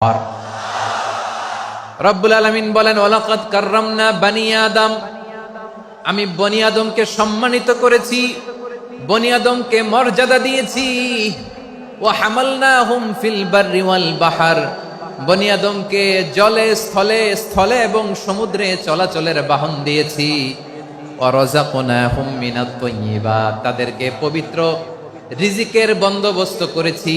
আর রব্বুল আলমিন বলেন ওলাকাত কার্রামনা বানি আদম। আমি বনি আদমকে সম্মানিত করেছি, বনি আদমকে মর্যাদা দিয়েছি। ও হামালনা হুম ফিল বাররি বাহার। বনি আদমকে জলে, স্থলে স্থলে এবং সমুদ্রে চলাচলের বাহন দিয়েছি। অরজাকুনাহুম মিনাত তাইয়্যিবাত তাদেরকে পবিত্র রিজিকের বন্দোবস্ত করেছি।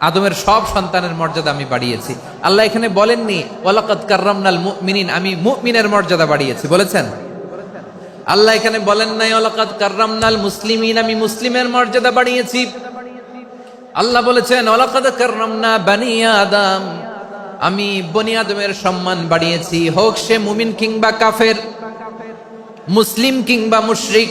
আদমের সব সন্তানের মর্যাদা আমি বাড়িয়েছি। আল্লাহ এখানে বলেননি, ওয়ালাকাদ কাররামনাল মুমিনিন আমি মুমিনের মর্যাদা বাড়িয়েছি। বলেছেন? আল্লাহ এখানে বলেন নাই, ওয়ালাকাদ কাররামনাল মুসলিমিন আমি মুসলিমের মর্যাদা বাড়িয়েছি। আল্লাহ বলেছেন, ওয়ালাকাদ কাররামনা বানি আদম আমি বনি আদমের সম্মান বাড়িয়েছি। হোক সে মুমিন কিংবা কাফের, মুসলিম কিংবা মুশরিক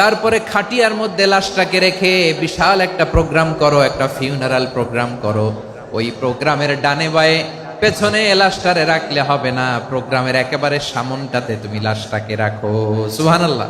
তারপরে খাটিয়ার মধ্যে লাশটাকে রেখে বিশাল একটা প্রোগ্রাম করো, একটা ফিউনারাল প্রোগ্রাম করো। ওই প্রোগ্রামের ডানে বায়ে, পেছনে লাশটারে রাখলে হবে না। প্রোগ্রামের একেবারে সামনটাতে তুমি লাশটাকে রাখো। সুবহানাল্লাহ।